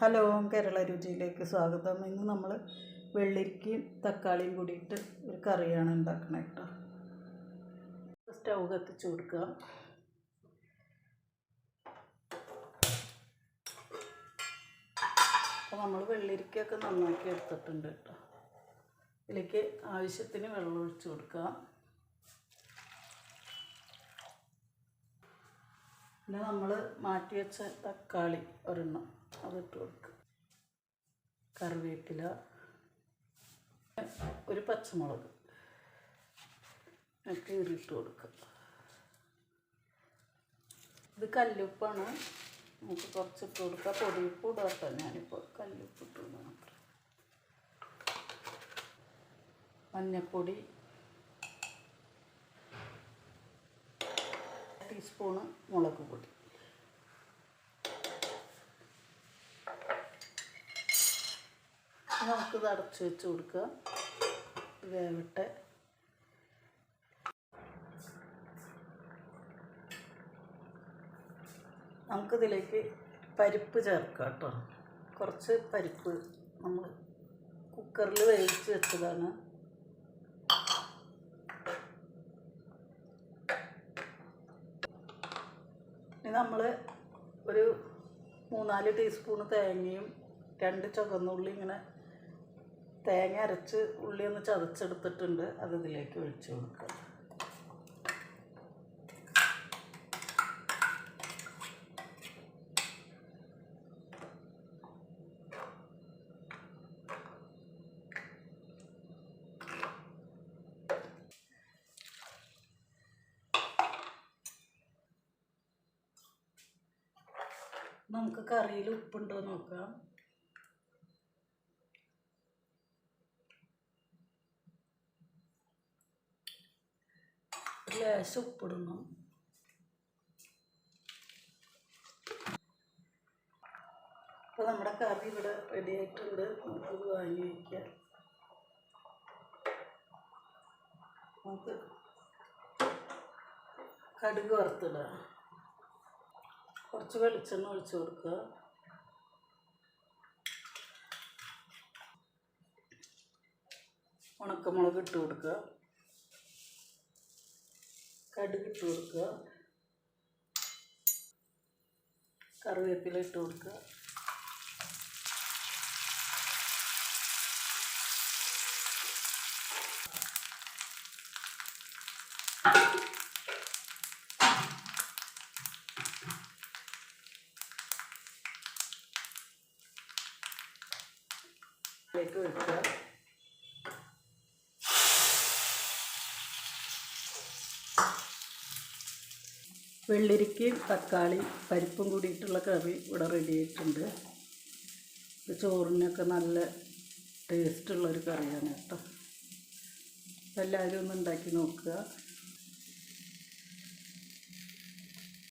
Hello Kerala രുചിയിലേക്ക് സ്വാഗതം. ഇന്ന് നമ്മൾ വെള്ളരിക്കയും തക്കാളിയും കൂടിയിട്ട് ഒരു കറിയാണ് ഉണ്ടാക്കണേ കേട്ടോ സ്റ്റൗ കത്തിച്ച് കൊടുക്കുക. അപ്പോൾ നമ്മൾ വെള്ളരിക്കയൊക്കെ നന്നാക്കി എടുത്തിട്ടുണ്ട് കേട്ടോ ഇതിലേക്ക് ആവശ്യത്തിന് വെള്ളം ഒഴിച്ച് കൊടുക്കുക. പിന്നെ നമ്മൾ മാറ്റി വെച്ച തക്കാളി ഒരെണ്ണം അതിട്ട് കൊടുക്കുക കറിവേപ്പില ഒരു പച്ചമുളക് ഒക്കെ ഇട്ട് കൊടുക്കുക ഇത് കല്ലുപ്പാണ്. നമുക്ക് കുറച്ച് ഇട്ട് കൊടുക്കുക പൊടിയുപ്പ് ഇടാത്ത ഞാനിപ്പോൾ കല്ലുപ്പ് ഇട്ടു മാത്രം മഞ്ഞൾപ്പൊടി ടീസ്പൂണ് മുളക് പൊടി. നമുക്കിത് അടച്ചു വെച്ച് കൊടുക്കുക. വേവട്ടെ. നമുക്കിതിലേക്ക് പരിപ്പ് ചേർക്കാം കേട്ടോ. കുറച്ച് പരിപ്പ് നമ്മൾ കുക്കറിൽ വേവിച്ച് വെച്ചതാണ്. ഇനി നമ്മൾ ഒരു മൂന്നാൽ ടീസ്പൂൺ തേങ്ങയും രണ്ട് ചുവന്നുള്ളി ഇങ്ങനെ തേങ്ങ അരച്ച് ഉള്ളി ഒന്ന് ചതച്ചെടുത്തിട്ടുണ്ട്. അത് ഇതിലേക്ക് ഒഴിച്ച് കൊടുക്കുക നമുക്ക് കറിയിൽ ഉപ്പുണ്ടോ നോക്കാം. ലേശം ഉപ്പിടണം. അപ്പോൾ നമ്മുടെ കറി ഇവിടെ റെഡി ആയിട്ടുണ്ട്. നമുക്കത് വാങ്ങി വയ്ക്കാം നമുക്ക് കടുക് വറുത്തിടാം. കുറച്ച് വെളിച്ചെണ്ണ ഒഴിച്ച് കൊടുക്കുക. ഉണക്കമുളക് ഇട്ട് കൊടുക്കുക. കടുക് ഇട്ട് കൊടുക്കുക. കറിവേപ്പില ഇട്ട് കൊടുക്കുക. ഇതിലേക്ക് വെക്കുക. വെള്ളരിക്കയും തക്കാളി പരിപ്പും കൂടിയിട്ടുള്ള കറി ഇവിടെ റെഡി ആയിട്ടുണ്ട്. ഇത് ചോറിനൊക്കെ നല്ല ടേസ്റ്റുള്ളൊരു കറിയാണ് കേട്ടോ. എല്ലാവരും ഒന്ന് ഉണ്ടാക്കി നോക്കുക.